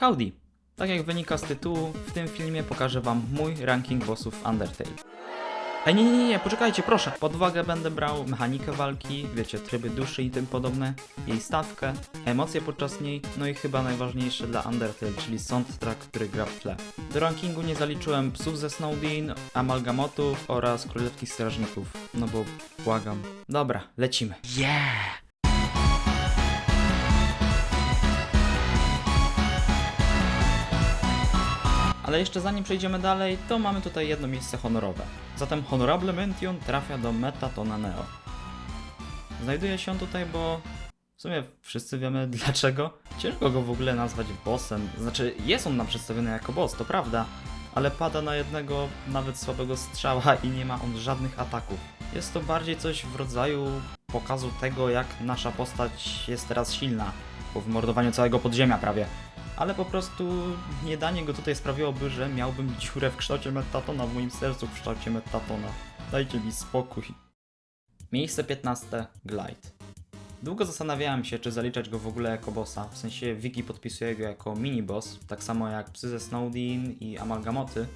Howdy! Tak jak wynika z tytułu, w tym filmie pokażę wam mój ranking bossów Undertale. Ej, nie, nie, nie, poczekajcie, proszę. Pod uwagę będę brał mechanikę walki, wiecie, tryby duszy i tym podobne, jej stawkę, emocje podczas niej, no i chyba najważniejsze dla Undertale, czyli soundtrack, który gra w tle. Do rankingu nie zaliczyłem psów ze Snowdin, amalgamotów oraz królewskich strażników, no bo błagam. Dobra, lecimy. Yeah! Ale jeszcze zanim przejdziemy dalej, to mamy tutaj jedno miejsce honorowe. Zatem Honorable Mention trafia do Metatona Neo. Znajduje się on tutaj, bo w sumie wszyscy wiemy dlaczego. Ciężko go w ogóle nazwać bossem. Znaczy, jest on nam przedstawiony jako boss, to prawda, ale pada na jednego nawet słabego strzała i nie ma on żadnych ataków. Jest to bardziej coś w rodzaju pokazu tego, jak nasza postać jest teraz silna po wymordowaniu całego podziemia prawie ale po prostu nie danie go tutaj sprawiłoby, że miałbym dziurę w kształcie metatona w moim sercu w kształcie metatona. Dajcie mi spokój. Miejsce 15. Glide. Długo zastanawiałem się, czy zaliczać go w ogóle jako bossa, w sensie Wiki podpisuje go jako mini-boss, tak samo jak Psy ze Snowdin i Amalgamoty.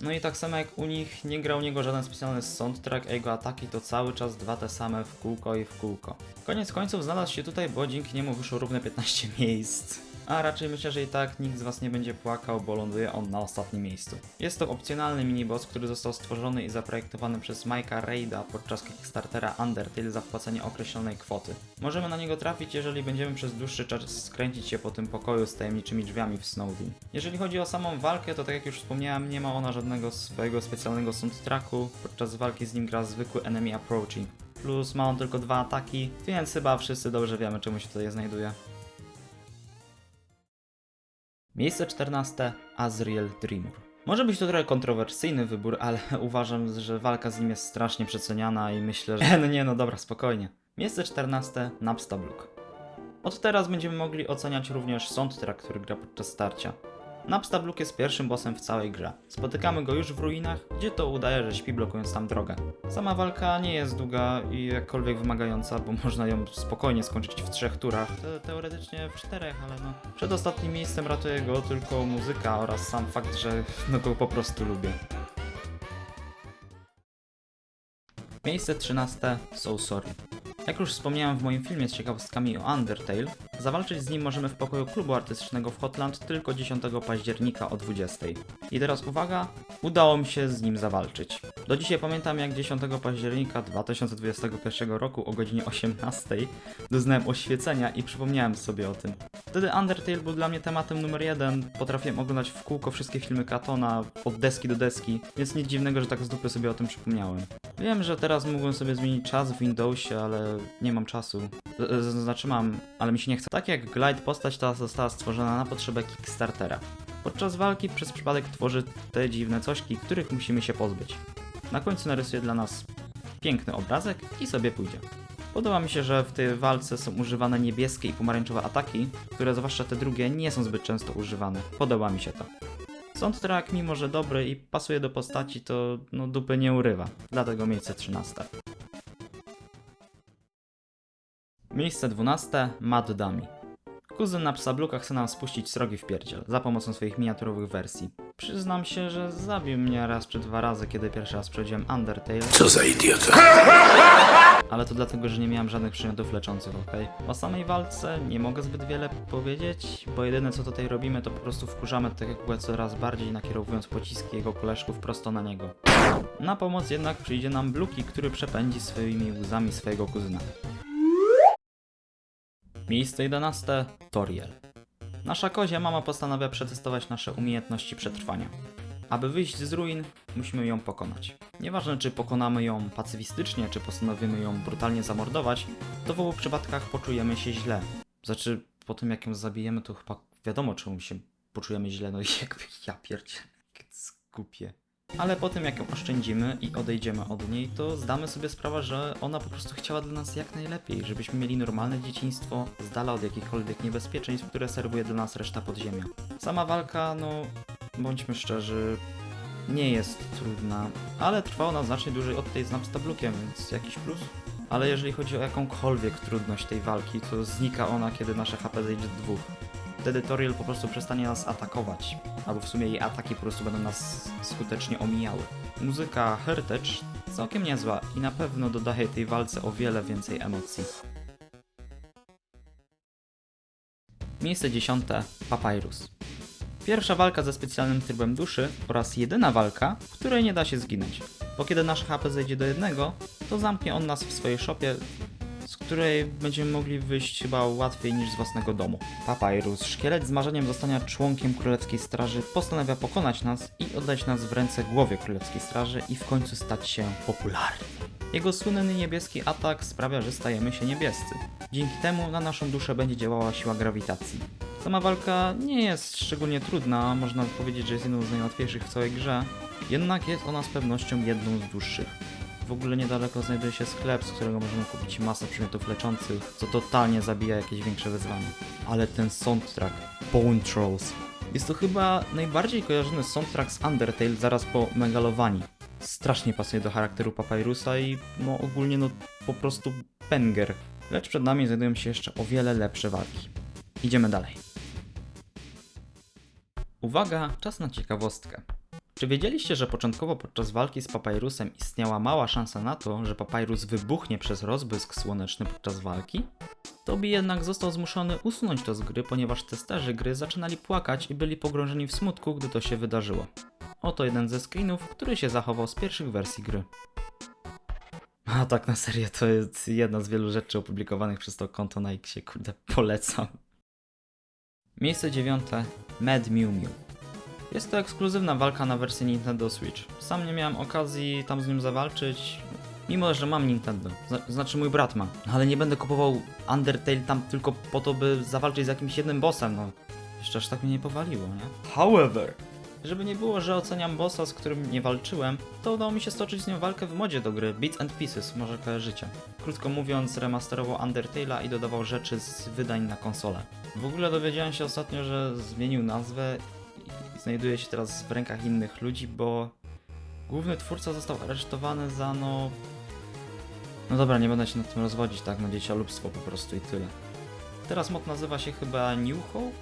No i tak samo jak u nich nie grał niego żaden specjalny soundtrack, a jego ataki to cały czas dwa te same w kółko i w kółko. Koniec końców znalazł się tutaj, bo dzięki niemu wyszło równe 15 miejsc. A raczej myślę, że i tak nikt z Was nie będzie płakał, bo ląduje on na ostatnim miejscu. Jest to opcjonalny miniboss, który został stworzony i zaprojektowany przez Mike'a Raida podczas Kickstartera Undertale za wpłacenie określonej kwoty. Możemy na niego trafić, jeżeli będziemy przez dłuższy czas skręcić się po tym pokoju z tajemniczymi drzwiami w Snowdin. Jeżeli chodzi o samą walkę, to tak jak już wspomniałem, nie ma ona żadnego swojego specjalnego soundtracku. Podczas walki z nim gra zwykły enemy approaching. Plus ma on tylko dwa ataki, więc chyba wszyscy dobrze wiemy, czemu się tutaj znajduje. Miejsce 14. Azriel Dreamur. Może być to trochę kontrowersyjny wybór, ale uważam, że walka z nim jest strasznie przeceniana i myślę, że... No nie, no dobra, spokojnie. Miejsce 14. Napstablook. Od teraz będziemy mogli oceniać również soundtrack, który gra podczas starcia. Napstablook jest pierwszym bossem w całej grze. Spotykamy go już w ruinach, gdzie to udaje, że śpi blokując tam drogę. Sama walka nie jest długa i jakkolwiek wymagająca, bo można ją spokojnie skończyć w trzech turach. Te, teoretycznie w czterech, ale no. Przed ostatnim miejscem ratuje go tylko muzyka oraz sam fakt, że no go po prostu lubię. Miejsce 13. So Sorry. Jak już wspomniałem w moim filmie z ciekawostkami o Undertale, zawalczyć z nim możemy w pokoju klubu artystycznego w Hotland tylko 10 października o 20. I teraz uwaga, udało mi się z nim zawalczyć. Do dzisiaj pamiętam jak 10 października 2021 roku o godzinie 18 doznałem oświecenia i przypomniałem sobie o tym. Wtedy Undertale był dla mnie tematem numer jeden, potrafiłem oglądać w kółko wszystkie filmy Katona od deski do deski, więc nic dziwnego, że tak z dupy sobie o tym przypomniałem. Wiem, że teraz mógłbym sobie zmienić czas w Windowsie, ale nie mam czasu. Znaczy mam, ale mi się nie chce. Tak jak Glide, postać ta została stworzona na potrzebę Kickstartera. Podczas walki przez przypadek tworzy te dziwne cośki, których musimy się pozbyć. Na końcu narysuje dla nas piękny obrazek i sobie pójdzie. Podoba mi się, że w tej walce są używane niebieskie i pomarańczowe ataki, które zwłaszcza te drugie nie są zbyt często używane. Podoba mi się to. Soundtrack, mimo że dobry i pasuje do postaci, to no dupy nie urywa. Dlatego miejsce 13. Miejsce 12. Mad Dummy. Kuzyn na psabluka chce nam spuścić srogi w pierdziel za pomocą swoich miniaturowych wersji. Przyznam się, że zabił mnie raz czy dwa razy, kiedy pierwszy raz przechodziłem Undertale, Co za idiota. ale to dlatego, że nie miałem żadnych przedmiotów leczących, ok? O samej walce nie mogę zbyt wiele powiedzieć, bo jedyne co tutaj robimy to po prostu wkurzamy tak jak była coraz bardziej nakierowując pociski jego koleżków prosto na niego. Na pomoc jednak przyjdzie nam Bluki, który przepędzi swoimi łzami swojego kuzyna. Miejsce 11. Toriel. Nasza kozia mama postanawia przetestować nasze umiejętności przetrwania. Aby wyjść z ruin, musimy ją pokonać. Nieważne, czy pokonamy ją pacyfistycznie, czy postanowimy ją brutalnie zamordować, to w obu przypadkach poczujemy się źle. Znaczy, po tym jak ją zabijemy, to chyba wiadomo, czemu się poczujemy źle, no jakby ja pierdzie, skupie. Ale po tym jak ją oszczędzimy i odejdziemy od niej, to zdamy sobie sprawę, że ona po prostu chciała dla nas jak najlepiej, żebyśmy mieli normalne dzieciństwo, z dala od jakichkolwiek niebezpieczeństw, które serwuje dla nas reszta podziemia. Sama walka, no, bądźmy szczerzy, nie jest trudna, ale trwa ona znacznie dłużej od tej z Napstablukiem, więc jakiś plus. Ale jeżeli chodzi o jakąkolwiek trudność tej walki, to znika ona, kiedy nasze HP zejdzie do dwóch. Wtedy Toriel po prostu przestanie nas atakować. Albo w sumie jej ataki po prostu będą nas skutecznie omijały. Muzyka Heritage całkiem niezła i na pewno dodaje tej walce o wiele więcej emocji. Miejsce dziesiąte Papyrus. Pierwsza walka ze specjalnym trybem duszy oraz jedyna walka, w której nie da się zginąć. Bo kiedy nasze HP zejdzie do jednego, to zamknie on nas w swojej szopie, z której będziemy mogli wyjść chyba łatwiej niż z własnego domu. Papyrus, szkielet z marzeniem zostania członkiem Królewskiej Straży, postanawia pokonać nas i oddać nas w ręce głowie Królewskiej Straży i w końcu stać się popularny. Jego słynny niebieski atak sprawia, że stajemy się niebiescy. Dzięki temu na naszą duszę będzie działała siła grawitacji. Sama walka nie jest szczególnie trudna, można powiedzieć, że jest jedną z najłatwiejszych w całej grze, jednak jest ona z pewnością jedną z dłuższych. W ogóle niedaleko znajduje się sklep, z którego możemy kupić masę przedmiotów leczących, co totalnie zabija jakieś większe wyzwanie. Ale ten soundtrack, Bone Trolls, jest to chyba najbardziej kojarzony soundtrack z Undertale zaraz po Megalovanii. Strasznie pasuje do charakteru Papyrusa i no ogólnie no po prostu banger. Lecz przed nami znajdują się jeszcze o wiele lepsze walki. Idziemy dalej. Uwaga, czas na ciekawostkę. Czy wiedzieliście, że początkowo podczas walki z Papyrusem istniała mała szansa na to, że Papyrus wybuchnie przez rozbłysk słoneczny podczas walki? Tobi jednak został zmuszony usunąć to z gry, ponieważ testerzy gry zaczynali płakać i byli pogrążeni w smutku, gdy to się wydarzyło. Oto jeden ze screenów, który się zachował z pierwszych wersji gry. A tak na serio, to jest jedna z wielu rzeczy opublikowanych przez to konto na Xie, kurde, polecam. Miejsce dziewiąte, Mad Mew Mew. Jest to ekskluzywna walka na wersji Nintendo Switch. Sam nie miałem okazji tam z nim zawalczyć, mimo że mam Nintendo. Zna- znaczy mój brat ma. Ale nie będę kupował Undertale tam tylko po to, by zawalczyć z jakimś jednym bossem, no. Jeszcze aż tak mnie nie powaliło, nie? However, żeby nie było, że oceniam bossa, z którym nie walczyłem, to udało mi się stoczyć z nim walkę w modzie do gry Bits and Pieces, może kojarzycie. Krótko mówiąc, remasterował Undertale'a i dodawał rzeczy z wydań na konsolę. W ogóle dowiedziałem się ostatnio, że zmienił nazwę znajduje się teraz w rękach innych ludzi, bo główny twórca został aresztowany za no... No dobra, nie będę się nad tym rozwodzić, tak, no dzieciolubstwo po prostu i tyle. Teraz mod nazywa się chyba New Hope?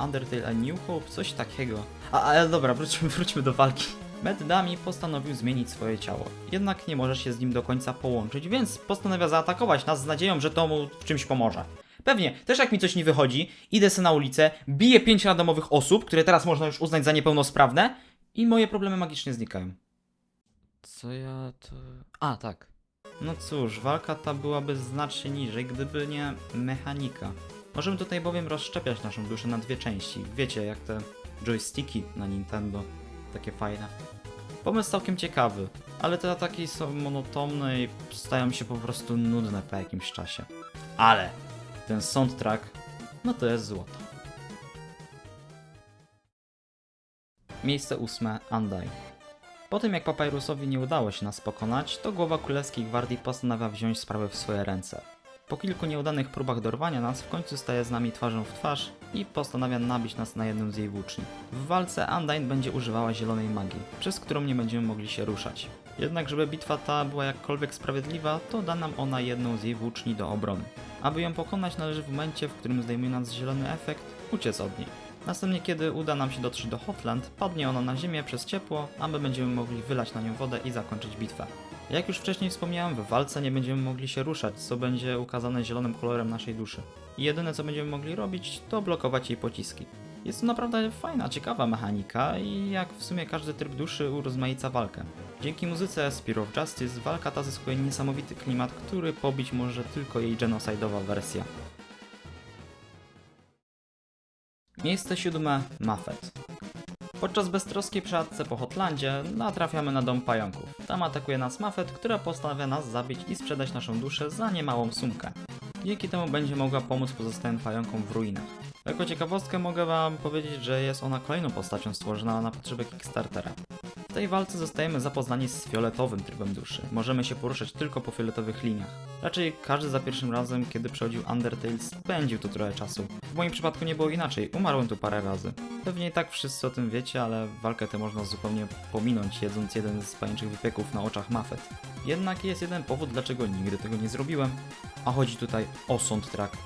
Undertale A New Hope? Coś takiego. A, ale dobra, wróćmy, wróćmy do walki. Mad Dami postanowił zmienić swoje ciało. Jednak nie może się z nim do końca połączyć, więc postanawia zaatakować nas z nadzieją, że to mu w czymś pomoże. Pewnie, też jak mi coś nie wychodzi, idę sobie na ulicę, biję pięć randomowych osób, które teraz można już uznać za niepełnosprawne i moje problemy magicznie znikają. Co ja to... A, tak. No cóż, walka ta byłaby znacznie niżej, gdyby nie mechanika. Możemy tutaj bowiem rozszczepiać naszą duszę na dwie części. Wiecie, jak te joysticki na Nintendo. Takie fajne. Pomysł całkiem ciekawy, ale te ataki są monotonne i stają się po prostu nudne po jakimś czasie. Ale ten soundtrack, no to jest złoto. Miejsce ósme, Undyne. Po tym jak Papyrusowi nie udało się nas pokonać, to głowa Królewskiej Gwardii postanawia wziąć sprawę w swoje ręce. Po kilku nieudanych próbach dorwania nas, w końcu staje z nami twarzą w twarz i postanawia nabić nas na jedną z jej włóczni. W walce Undyne będzie używała zielonej magii, przez którą nie będziemy mogli się ruszać. Jednak żeby bitwa ta była jakkolwiek sprawiedliwa, to da nam ona jedną z jej włóczni do obrony. Aby ją pokonać należy w momencie, w którym zdejmuje nas zielony efekt, uciec od niej. Następnie, kiedy uda nam się dotrzeć do Hotland, padnie ona na ziemię przez ciepło, a my będziemy mogli wylać na nią wodę i zakończyć bitwę. Jak już wcześniej wspomniałem, w walce nie będziemy mogli się ruszać, co będzie ukazane zielonym kolorem naszej duszy. I jedyne co będziemy mogli robić, to blokować jej pociski. Jest to naprawdę fajna, ciekawa mechanika i jak w sumie każdy tryb duszy urozmaica walkę. Dzięki muzyce Spear of Justice walka ta zyskuje niesamowity klimat, który pobić może tylko jej genocidowa wersja. Miejsce siódme Muffet. Podczas beztroskiej przechodce po Hotlandzie natrafiamy na dom pająków. Tam atakuje nas Muffet, która postanawia nas zabić i sprzedać naszą duszę za niemałą sumkę. Dzięki temu będzie mogła pomóc pozostałym pająkom w ruinach. Jako ciekawostkę mogę wam powiedzieć, że jest ona kolejną postacią stworzona na potrzeby Kickstartera. W tej walce zostajemy zapoznani z fioletowym trybem duszy. Możemy się poruszać tylko po fioletowych liniach. Raczej każdy za pierwszym razem, kiedy przechodził Undertale, spędził tu trochę czasu. W moim przypadku nie było inaczej, umarłem tu parę razy. Pewnie i tak wszyscy o tym wiecie, ale walkę tę można zupełnie pominąć, jedząc jeden z pajęczych wypieków na oczach Muffet. Jednak jest jeden powód, dlaczego nigdy tego nie zrobiłem, a chodzi tutaj o soundtrack.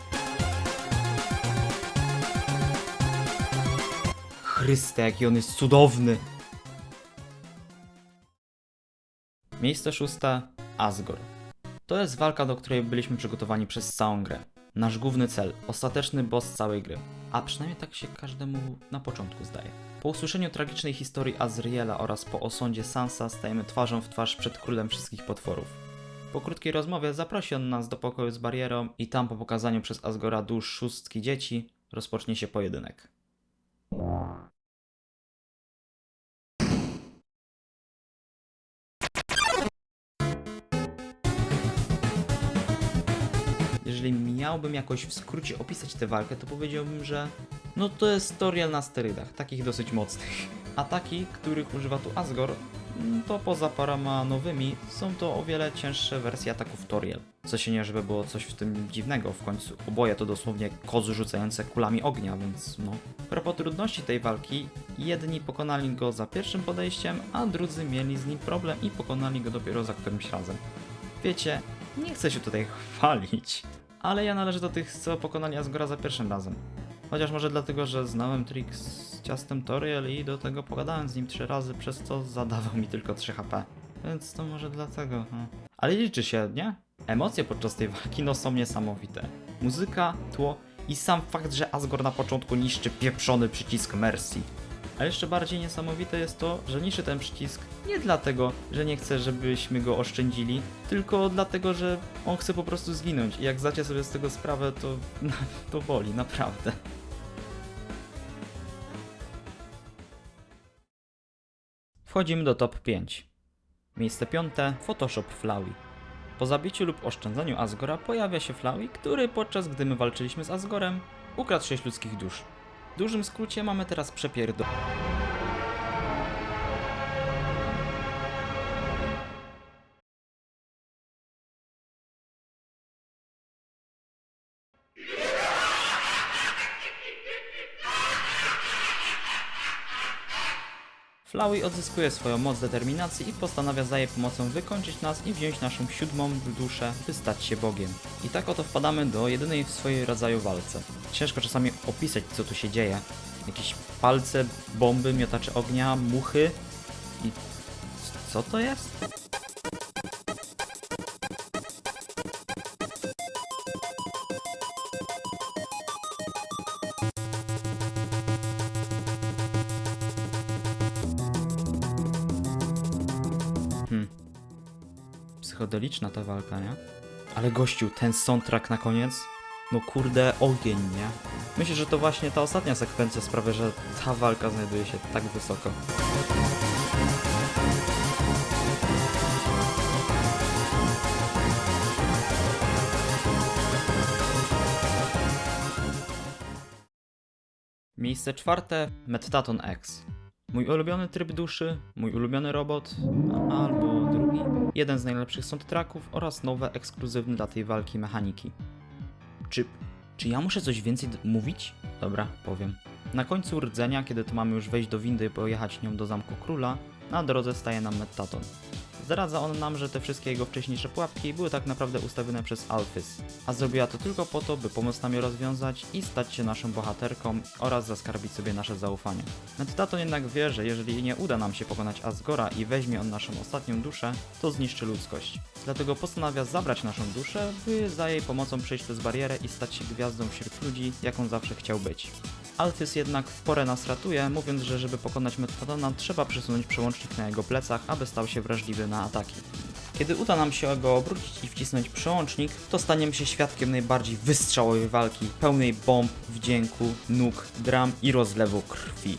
Chryste, jaki on jest cudowny! Miejsce szóste Asgore. To jest walka, do której byliśmy przygotowani przez całą grę. Nasz główny cel, ostateczny boss całej gry. A przynajmniej tak się każdemu na początku zdaje. Po usłyszeniu tragicznej historii Azriela oraz po osądzie Sansa stajemy twarzą w twarz przed królem wszystkich potworów. Po krótkiej rozmowie zaprosi on nas do pokoju z barierą i tam po pokazaniu przez Asgora dusz szóstki dzieci rozpocznie się pojedynek. Jeżeli miałbym jakoś w skrócie opisać tę walkę, to powiedziałbym, że no to jest tutorial na sterydach, takich dosyć mocnych. Ataki, których używa tu Asgore, mm, to poza paroma nowymi, są to o wiele cięższe wersje ataków Toriel. Co się nie, żeby było coś w tym dziwnego, w końcu oboje to dosłownie kozy rzucające kulami ognia, więc no. Propos trudności tej walki, jedni pokonali go za pierwszym podejściem, a drudzy mieli z nim problem i pokonali go dopiero za którymś razem. Wiecie, nie chcę się tutaj chwalić, ale ja należę do tych, co pokonali Asgora za pierwszym razem. Chociaż może dlatego, że znałem trik z ciastem Toriel i do tego pogadałem z nim trzy razy, przez co zadawał mi tylko 3 HP. Więc to może dlatego. No. Ale liczy się, nie? Emocje podczas tej walki no są niesamowite. Muzyka, tło i sam fakt, że Asgore na początku niszczy pieprzony przycisk Mercy. A jeszcze bardziej niesamowite jest to, że niszczy ten przycisk nie dlatego, że nie chce, żebyśmy go oszczędzili, tylko dlatego, że on chce po prostu zginąć. I jak zdacie sobie z tego sprawę, to, to boli, naprawdę. Wchodzimy do top 5. Miejsce piąte Photoshop Flowey. Po zabiciu lub oszczędzaniu Asgora pojawia się Flowey, który podczas gdy my walczyliśmy z Asgorem, ukradł 6 ludzkich dusz. W dużym skrócie mamy teraz przepierdo... Flowey odzyskuje swoją moc determinacji i postanawia za jej pomocą wykończyć nas i wziąć naszą siódmą duszę, by stać się Bogiem. I tak oto wpadamy do jedynej w swojej rodzaju walce. Ciężko czasami opisać, co tu się dzieje. Jakieś palce, bomby, miotacze ognia, muchy i... co to jest? Psychodeliczna ta walka, nie? Ale gościu, ten soundtrack na koniec, no kurde, ogień, nie? Myślę, że to właśnie ta ostatnia sekwencja sprawia, że ta walka znajduje się tak wysoko. Miejsce czwarte Metaton X. Mój ulubiony tryb duszy, mój ulubiony robot, albo drugi. Jeden z najlepszych soundtracków oraz nowe, ekskluzywne dla tej walki mechaniki. Czy, czy ja muszę coś więcej mówić? Dobra, powiem. Na końcu rdzenia, kiedy to mamy już wejść do windy i pojechać nią do Zamku Króla, na drodze staje nam Metaton. Zdradza on nam, że te wszystkie jego wcześniejsze pułapki były tak naprawdę ustawione przez Alphys, a zrobiła to tylko po to, by pomóc nam je rozwiązać i stać się naszą bohaterką oraz zaskarbić sobie nasze zaufanie. Metaton jednak wie, że jeżeli nie uda nam się pokonać Asgora i weźmie on naszą ostatnią duszę, to zniszczy ludzkość. Dlatego postanawia zabrać naszą duszę, by za jej pomocą przejść przez barierę i stać się gwiazdą wśród ludzi, jaką zawsze chciał być. Alphys jednak w porę nas ratuje, mówiąc, że żeby pokonać Metatona trzeba przesunąć przełącznik na jego plecach, aby stał się wrażliwy na ataki. Kiedy uda nam się go obrócić i wcisnąć przełącznik, to staniemy się świadkiem najbardziej wystrzałowej walki, pełnej bomb, wdzięku, nóg, dram i rozlewu krwi.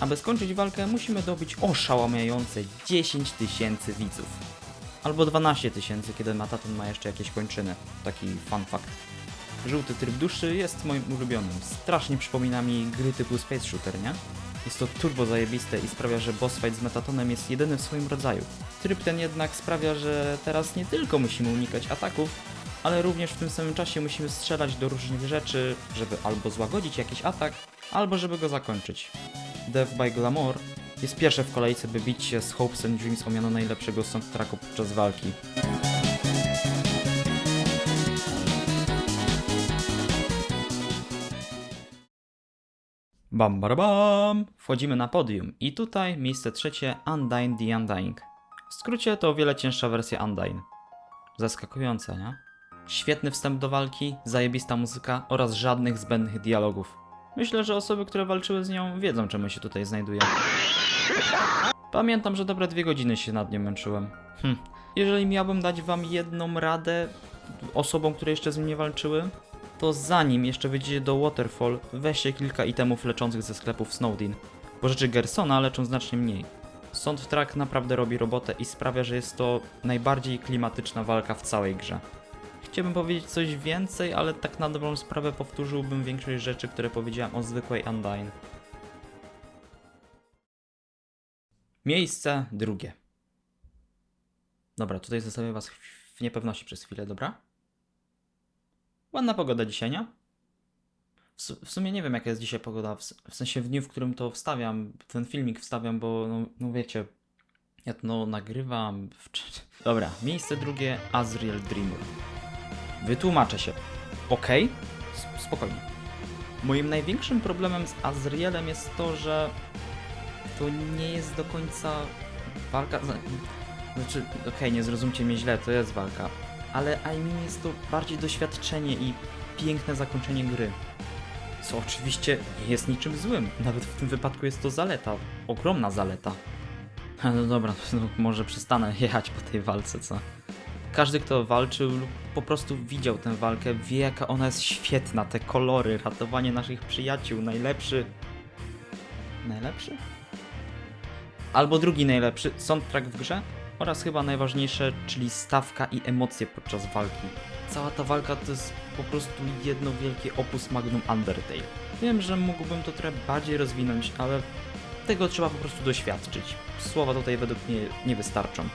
Aby skończyć walkę, musimy dobić oszałamiające 10 tysięcy widzów. Albo 12 tysięcy, kiedy Mataton ma jeszcze jakieś kończyny. Taki fun fact. Żółty tryb duszy jest moim ulubionym. Strasznie przypomina mi gry typu Space Shooter, nie? Jest to turbo zajebiste i sprawia, że boss fight z Metatonem jest jedyny w swoim rodzaju. Tryb ten jednak sprawia, że teraz nie tylko musimy unikać ataków, ale również w tym samym czasie musimy strzelać do różnych rzeczy, żeby albo złagodzić jakiś atak, albo żeby go zakończyć. Death by Glamour jest pierwsze w kolejce, by bić się z Hopes and Dreams o miano najlepszego soundtracku podczas walki. Bam, bam, bam! Wchodzimy na podium i tutaj miejsce trzecie Undyne the Undying. W skrócie to o wiele cięższa wersja Undyne. Zaskakujące, nie? Świetny wstęp do walki, zajebista muzyka oraz żadnych zbędnych dialogów. Myślę, że osoby, które walczyły z nią wiedzą, czemu się tutaj znajduje. Pamiętam, że dobre dwie godziny się nad nią męczyłem. Hm. Jeżeli miałbym dać wam jedną radę osobom, które jeszcze z mnie walczyły, to zanim jeszcze wyjdziecie do Waterfall, weźcie kilka itemów leczących ze sklepów Snowdin, bo rzeczy Gersona leczą znacznie mniej. Sound Track naprawdę robi robotę i sprawia, że jest to najbardziej klimatyczna walka w całej grze. Chciałbym powiedzieć coś więcej, ale tak na dobrą sprawę powtórzyłbym większość rzeczy, które powiedziałem o zwykłej Undyne. Miejsce drugie. Dobra, tutaj zostawię was w niepewności przez chwilę, dobra? Ładna pogoda dzisiaj, nie? W, su- w sumie nie wiem, jaka jest dzisiaj pogoda, w, sensie w dniu, w którym to wstawiam, ten filmik wstawiam, bo no, no wiecie, ja to no, nagrywam. Dobra, miejsce drugie Azriel Dreamer. Wytłumaczę się. S- spokojnie. Moim największym problemem z Azrielem jest to, że to nie jest do końca walka. zna- Znaczy, okej, nie zrozumcie mnie źle, to jest walka. Ale I mean jest to bardziej doświadczenie i piękne zakończenie gry. Co oczywiście nie jest niczym złym. Nawet w tym wypadku jest to zaleta. Ogromna zaleta. No dobra, no może przestanę jechać po tej walce, co? Każdy, kto walczył lub po prostu widział tę walkę, wie jaka ona jest świetna. Te kolory, ratowanie naszych przyjaciół, najlepszy... Najlepszy? Albo drugi najlepszy, soundtrack w grze oraz chyba najważniejsze, czyli stawka i emocje podczas walki. Cała ta walka to jest po prostu jedno wielkie opus magnum Undertale. Wiem, że mógłbym to trochę bardziej rozwinąć, ale tego trzeba po prostu doświadczyć. Słowa tutaj według mnie nie wystarczą.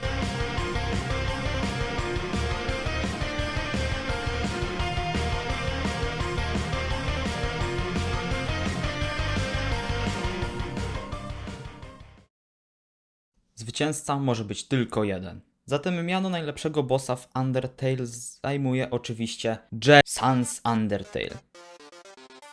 Zwycięzca może być tylko jeden. Zatem miano najlepszego bossa w Undertale zajmuje oczywiście J. Sans Undertale.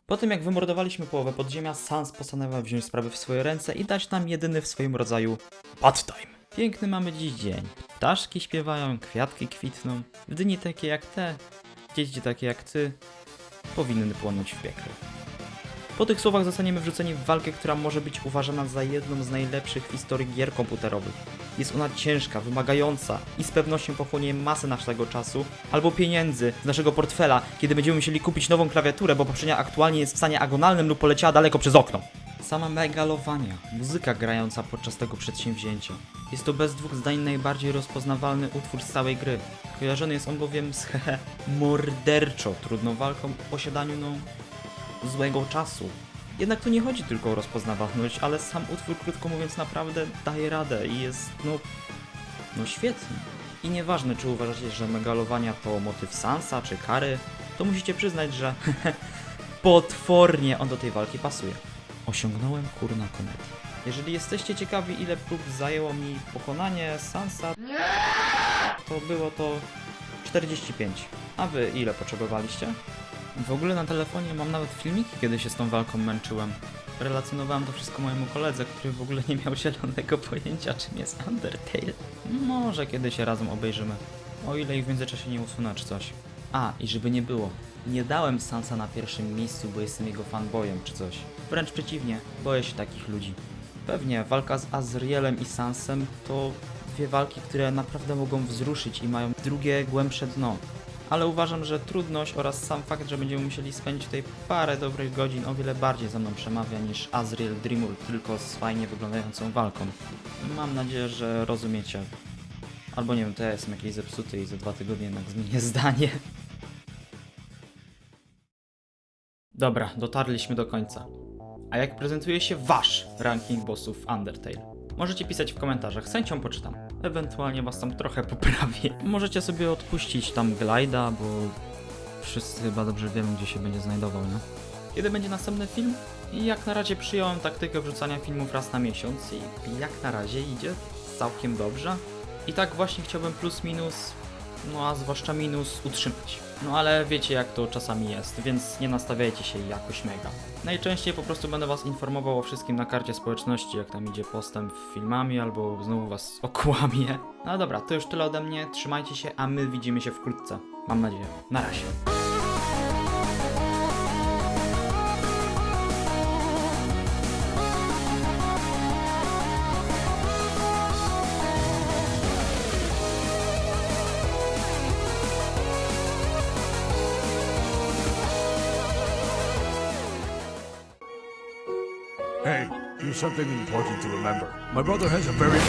Po tym jak wymordowaliśmy połowę podziemia, Sans postanowił wziąć sprawy w swoje ręce i dać nam jedyny w swoim rodzaju bad time. Piękny mamy dziś dzień. Ptaszki śpiewają, kwiatki kwitną. W dni takie jak te, dzieci takie jak ty, powinny płonąć w piekle. Po tych słowach zostaniemy wrzuceni w walkę, która może być uważana za jedną z najlepszych w historii gier komputerowych. Jest ona ciężka, wymagająca i z pewnością pochłonie masę naszego czasu albo pieniędzy z naszego portfela, kiedy będziemy musieli kupić nową klawiaturę, bo poprzednia aktualnie jest w stanie agonalnym lub poleciała daleko przez okno. Sama megalowania, muzyka grająca podczas tego przedsięwzięcia. Jest to bez dwóch zdań najbardziej rozpoznawalny utwór z całej gry. Kojarzony jest on bowiem z hehe morderczo trudną walką o posiadaniu no złego czasu. Jednak tu nie chodzi tylko o rozpoznawalność, ale sam utwór, krótko mówiąc, naprawdę daje radę i jest, no, no świetny. I nieważne, czy uważacie, że megalowania to motyw Sansa czy Kary, to musicie przyznać, że potwornie on do tej walki pasuje. Osiągnąłem kurna komedię. Jeżeli jesteście ciekawi, ile prób zajęło mi pokonanie Sansa, to było to 45. A wy ile potrzebowaliście? W ogóle na telefonie mam nawet filmiki, kiedy się z tą walką męczyłem. Relacjonowałem to wszystko mojemu koledze, który w ogóle nie miał zielonego pojęcia, czym jest Undertale. Może kiedyś się razem obejrzymy. O ile ich w międzyczasie nie usunę czy coś. A, i żeby nie było. Nie dałem Sansa na pierwszym miejscu, bo jestem jego fanboyem czy coś. Wręcz przeciwnie, boję się takich ludzi. Pewnie, walka z Azrielem i Sansem to dwie walki, które naprawdę mogą wzruszyć i mają drugie, głębsze dno ale uważam, że trudność oraz sam fakt, że będziemy musieli spędzić tutaj parę dobrych godzin o wiele bardziej ze mną przemawia niż Azriel Dreamul tylko z fajnie wyglądającą walką. Mam nadzieję, że rozumiecie. Albo nie wiem, to ja jestem jakiś zepsuty i za dwa tygodnie jednak zmienię zdanie. Dobra, dotarliśmy do końca. A jak prezentuje się wasz ranking bossów Undertale? Możecie pisać w komentarzach, z chęcią poczytam. Ewentualnie was tam trochę poprawię. Możecie sobie odpuścić tam glajda, bo wszyscy chyba dobrze wiemy, gdzie się będzie znajdował, nie? Kiedy będzie następny film? I jak na razie przyjąłem taktykę wrzucania filmów raz na miesiąc i jak na razie idzie całkiem dobrze. I tak właśnie chciałbym plus minus, no a zwłaszcza minus utrzymać. No ale wiecie jak to czasami jest, więc nie nastawiajcie się jakoś mega. Najczęściej po prostu będę was informował o wszystkim na karcie społeczności, jak tam idzie postęp filmami, albo znowu was okłamie. No dobra, to już tyle ode mnie, trzymajcie się, a my widzimy się wkrótce. Mam nadzieję. Na razie. Something important to remember. My brother has a very